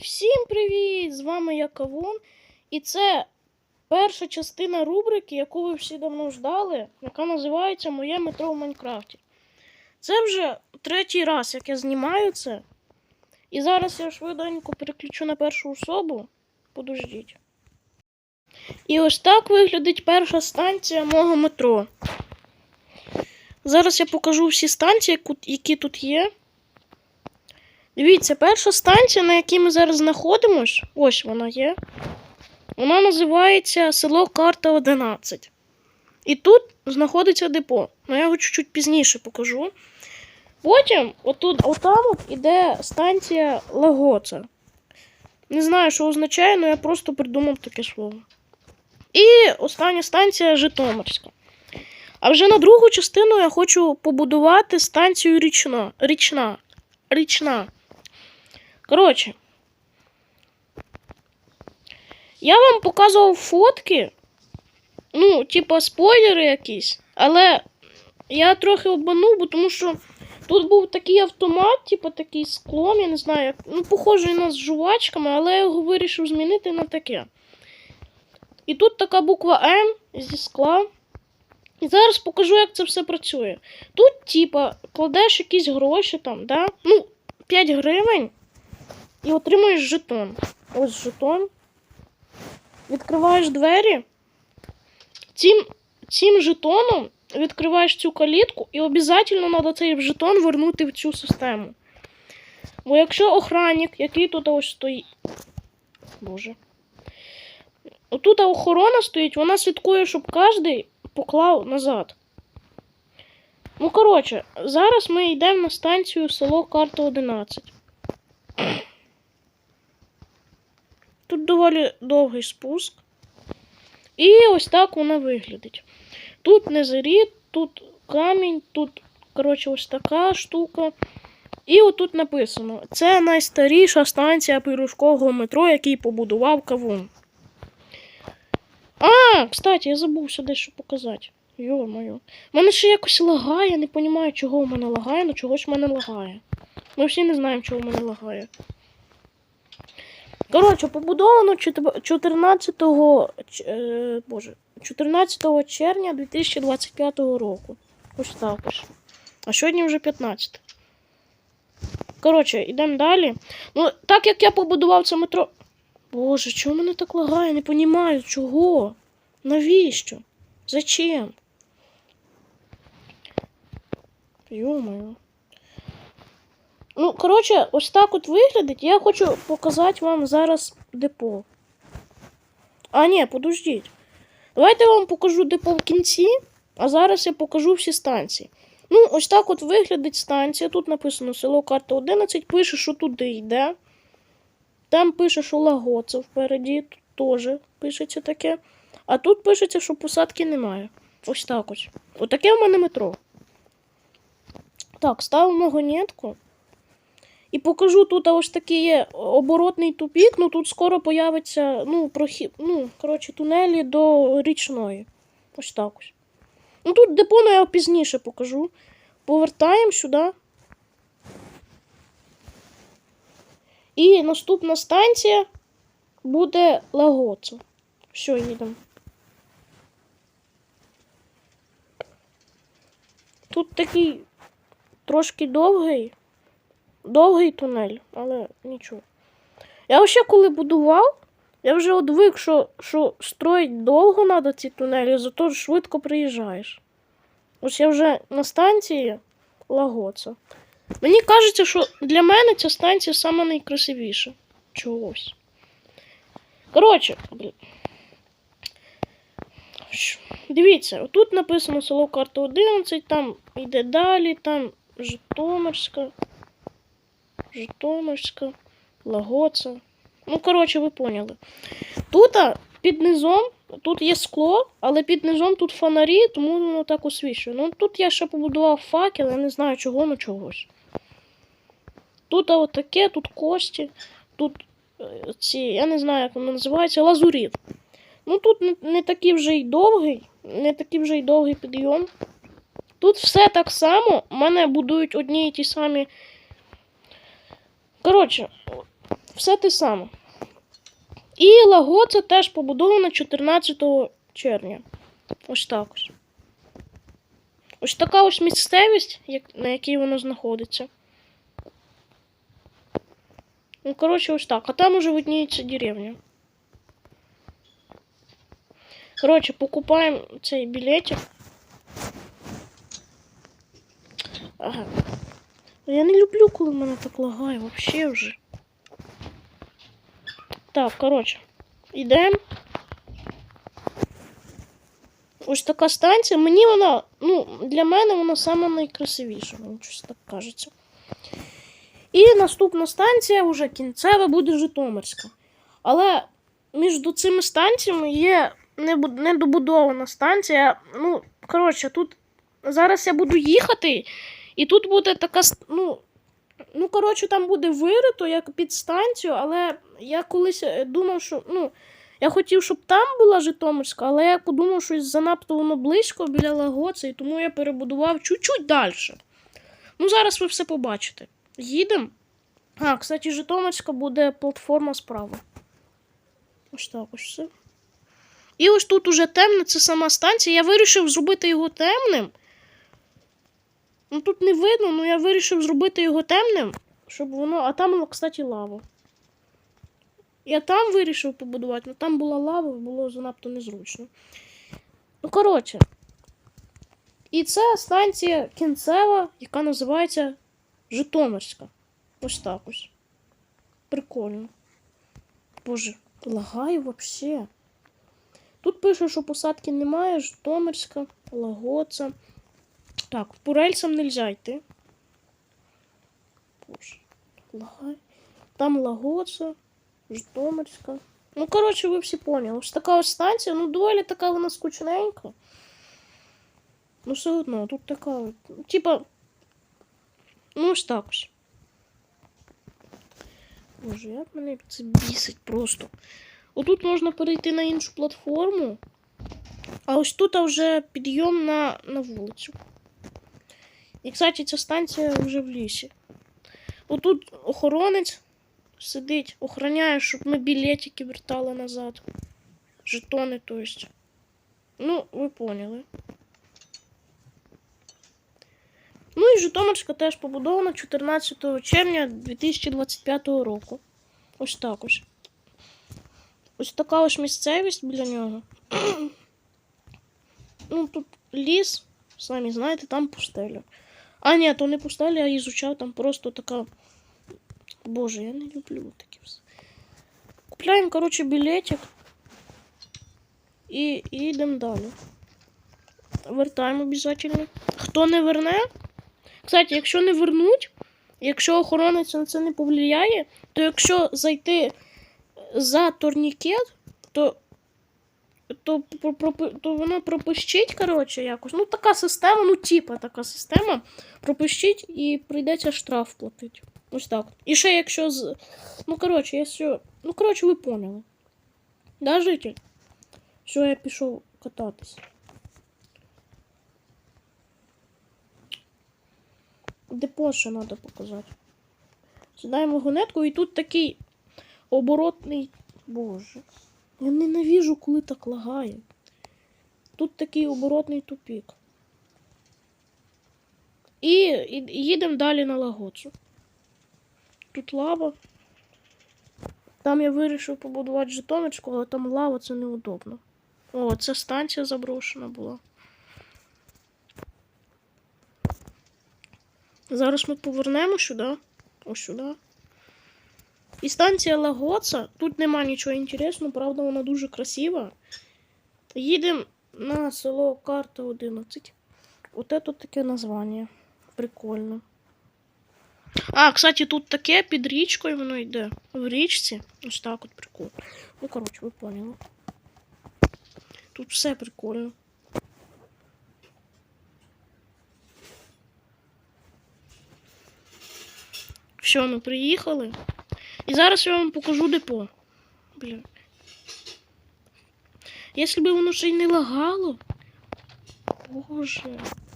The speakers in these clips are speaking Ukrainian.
Всім привіт! З вами я Кавун. І це перша частина рубрики, яку ви всі давно ждали, яка називається Моє метро в Майнкрафті. Це вже третій раз, як я знімаю це. І зараз я швиденько переключу на першу особу. Подождіть. І ось так виглядить перша станція мого метро. Зараз я покажу всі станції, які тут є. Дивіться, перша станція, на якій ми зараз знаходимось, ось вона є. Вона називається село Карта 11. І тут знаходиться депо. Ну, я його чуть-чуть пізніше покажу. Потім, отут, отам от іде станція Лагоца. Не знаю, що означає, але я просто придумав таке слово. І остання станція Житомирська. А вже на другу частину я хочу побудувати станцію річна. Річна. Річна. Коротше. Я вам показував фотки. Ну, типа спойлери якісь. Але я трохи обманув, бо тому що тут був такий автомат, типа такий склом, я не знаю, як, ну, похожий на з жувачками, але я його вирішив змінити на таке. І тут така буква М зі скла. І зараз покажу, як це все працює. Тут, типа, кладеш якісь гроші там, да? Ну, 5 гривень і отримуєш жетон. Ось жетон. Відкриваєш двері. Цим, цим жетоном відкриваєш цю калітку і обов'язково треба цей жетон вернути в цю систему. Бо якщо охранник, який тут ось стоїть. Боже. Отут охорона стоїть, вона слідкує, щоб кожен поклав назад. Ну, коротше, зараз ми йдемо на станцію село Карта 11. Тут доволі довгий спуск. І ось так вона виглядить. Тут незаріт, тут камінь, тут, коротше, ось така штука. І отут написано: це найстаріша станція пирожкового метро, який побудував кавун. А, кстати, я забувся дещо показати. Йо-моє. Мене ще якось лагає, я не розумію, чого в мене лагає, але чогось в мене лагає. Ми всі не знаємо, чого в мене лагає. Коротше, побудовано 14, е, боже, 14 червня 2025 року. Ось так ось. А сьогодні вже 15. Коротше, йдемо далі. Ну, так як я побудував це метро. Боже, чого мене так лагає? Не розумію, чого? Навіщо? Зачем? Йо-моє. Ну, коротше, ось так от виглядить. Я хочу показати вам зараз депо. А, ні, подождіть. Давайте я вам покажу депо в кінці, а зараз я покажу всі станції. Ну, ось так от виглядить станція. Тут написано село карта 11, пише, що туди йде. Там пише, що Лагоце впереді, тут теж пишеться таке. А тут пишеться, що посадки немає. Ось так ось. Отаке в мене метро. Так, ставимо гонєтку. І покажу тут ось такий є оборотний тупік, ну тут скоро появиться, ну, прохід, ну, коротше, тунелі до річної. Ось так ось. Ну тут депо, ну, я пізніше покажу. Повертаємо сюди. І наступна станція буде Лагоцо. Все, їдемо. Тут такий трошки довгий. Довгий тунель, але нічого. Я ще коли будував, я вже одвик, що, що строїть довго треба ці тунелі, зато швидко приїжджаєш. Ось я вже на станції Лагоца. Мені кажеться, що для мене ця станція сама найкрасивіша. Чогось. Коротше, Дивіться, тут написано село карта 11, там йде далі, там Житомирська. Житомирська, Лагоца. Ну, коротше, ви поняли. Тут під низом, тут є скло, але під низом тут фонарі, тому воно так освіщує. Ну, тут я ще побудував факел, я не знаю чого, ну чогось. Тут а, отаке, тут кості, тут е, ці, я не знаю, як воно називається, лазуріт. Ну тут не, не такий вже й довгий, не такий вже й довгий підйом. Тут все так само. Мене будують одні і ті самі. Коротше, все те саме. І Лагоца теж побудована 14 червня. Ось так ось. Ось така ось місцевість, на якій воно знаходиться. Ну, коротше, ось так. А там уже видніється деревня. Коротше, покупаємо цей білетик. Ага. Я не люблю, коли мене так лагає, вообще вже. Так, коротше, йдемо. Ось така станція. Мені вона, ну, для мене вона саме найкрасивіша, мені щось так кажеться. І наступна станція, вже кінцева, буде Житомирська. Але між цими станціями є недобудована станція. Ну, коротше, тут зараз я буду їхати, і тут буде така. Ну, ну коротше, там буде вирито як під станцію, але я колись е, думав, що. ну, я хотів, щоб там була Житомирська, але я подумав, що занадто воно близько біля Лагоца, і тому я перебудував чуть-чуть далі. Ну, зараз ви все побачите. Їдемо. А, кстати, Житомирська буде платформа справа. Ось так ось все. І ось тут уже темне, це сама станція. Я вирішив зробити його темним. Ну тут не видно, але я вирішив зробити його темним, щоб воно. А там, кстати, лава. Я там вирішив побудувати, але там була лава, було занадто незручно. Ну, коротше. І це станція кінцева, яка називається Житомирська. Ось так ось. Прикольно. Боже, лагаю вообще. Тут пише, що посадки немає, Житомирська, Лагоца. Так, по рельсам нельзя йти. Там Лагоца, Житомирська. Ну, коротше, ви всі поняли. Ось така ось станція, ну доволі така вона скучненька. Ну, все одно, тут така. Типа. Ну, ось так ось. Боже, як мене це бісить просто. Отут можна перейти на іншу платформу. А ось тут вже підйом на, на вулицю. І, кстати, ця станція вже в лісі. Отут охоронець сидить, охороняє, щоб ми білетики вертали назад. Жетони, то есть. Ну, ви поняли. Ну і Житомирська теж побудована 14 червня 2025 року. Ось так ось. Ось така ось місцевість біля нього. ну, тут ліс, самі знаєте, там пустеля. А, ні, то не пустеля, я ізучав, там просто така. Боже, я не люблю таке все. Купляємо, коротше, білетик. І, і йдемо далі. Вертаємо обов'язково. Хто не верне? Кстати, якщо не вернуть, якщо охоронець на це не повлияє, то якщо зайти за турнікет, то, то, то воно пропищить, коротше, якось. Ну, така система, ну, типа така система. Пропищить і прийдеться штраф платити. Ось так. І ще якщо з. Ну, коротше, якщо. Ну, коротше, ви поняли. Да, житель? Що я пішов кататись. Депо ще треба показати. Сідаємо вагонетку, і тут такий оборотний. Боже. Я ненавіжу, коли так лагає. Тут такий оборотний тупік. І, і, їдемо далі на лагоцу. Тут лава. Там я вирішив побудувати жетоночку, але там лава це неудобно. О, це станція заброшена була. Зараз ми повернемо сюди. Ось сюди. І станція Лагоца. Тут нема нічого інтересного, правда, вона дуже красива. Їдемо на село Карта 11. От це тут таке названня. Прикольно. А, кстати, тут таке під річкою воно йде. В річці. Ось так от прикольно. Ну, коротше, ви поняли. Тут все прикольно. Все, ми приїхали. І зараз я вам покажу депо. Бля. Якщо б воно ще й не лагало. Боже.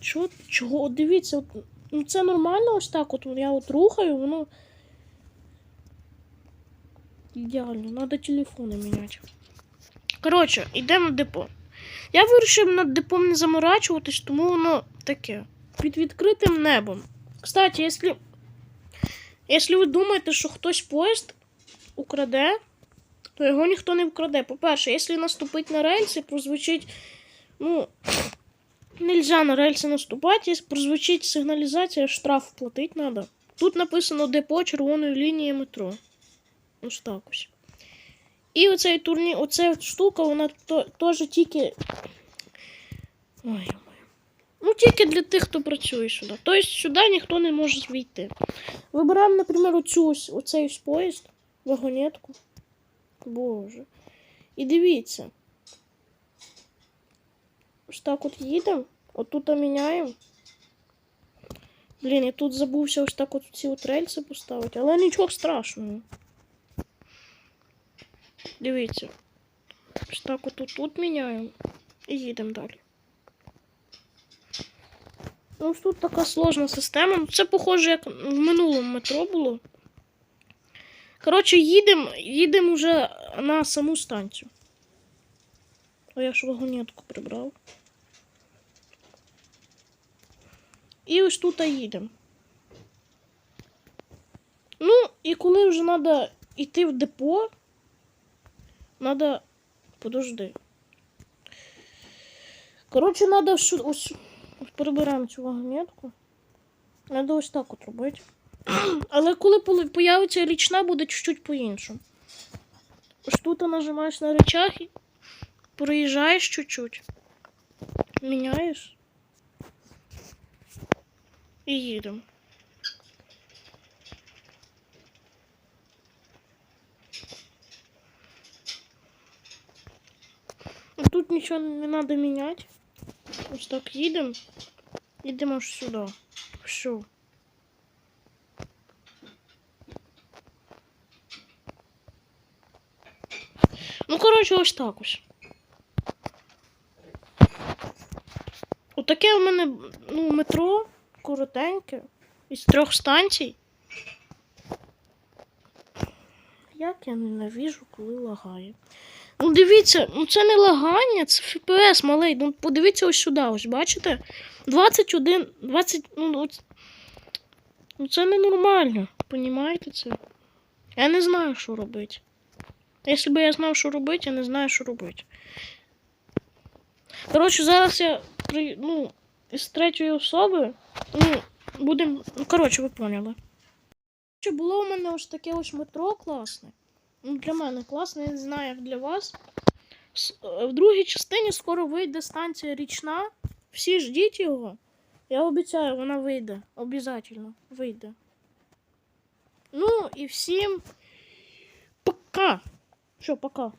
Чого? Чого? Дивіться, от, ну це нормально ось так. От я от рухаю, воно. ідеально. Надо телефони міняти. Коротше, йдемо в депо. Я вирішив над депом не заморачуватись, тому воно таке. Під відкритим небом. Кстати, якщо, якщо ви думаєте, що хтось поїзд украде, то його ніхто не вкраде. По-перше, якщо наступить на рельси, прозвучить. Ну, нельзя на рельси наступати, якщо прозвучить сигналізація, штраф платити треба. Тут написано депо червоної лінії метро. Ось так ось. І оцей турні, оця штука, вона теж тільки. Ой. Ну, тільки для тих, хто працює сюди. Тобто сюди ніхто не може війти. Вибираємо, наприклад, оцю оцей ось поїзд, вагонетку. Боже. І дивіться. Ось так от їдемо, отут міняємо. Блін, я тут забувся ось так от ці от рельси поставити, але нічого страшного. Дивіться. Ось так от тут міняємо і їдемо далі. Ну, ось тут така сложна система. Це похоже, як в минулому метро було. Коротше, їдемо їдем вже на саму станцію. А я ж вагонетку прибрав. І ось тут їдемо. Ну, і коли вже треба йти в депо, треба. Подожди. Коротше, треба ось, перебираємо цю вагонетку. Треба ось так от робити. Але коли появиться річна, буде чуть-чуть по-іншому. Ось тут нажимаєш на речах і проїжджаєш чуть-чуть. Міняєш. І їдемо. Тут нічого не треба міняти. Ось так їдемо. Їдемо аж сюди. Все. Ну, коротше, ось так ось. Отаке в мене ну, метро коротеньке. Із трьох станцій. Як я ненавіжу, коли лагає. Ну, дивіться, ну це не лагання, це FPS малий. Ну, подивіться ось сюди, ось бачите? 21, 20, ну, от, ну це ненормально. Понімаєте це? Я не знаю, що робити. Якщо б я знав, що робити, я не знаю, що робити. Коротше, зараз я ну, з третьої особи. Ну, будемо. Ну, коротше, ви поняли. Було у мене ось таке ось метро класне. Ну, для мене класно, я не знаю, як для вас. Е, В другій частині скоро вийде станція річна. Всі ждіть його. Я обіцяю, вона вийде. Обязательно вийде. Ну і всім пока. Що, пока.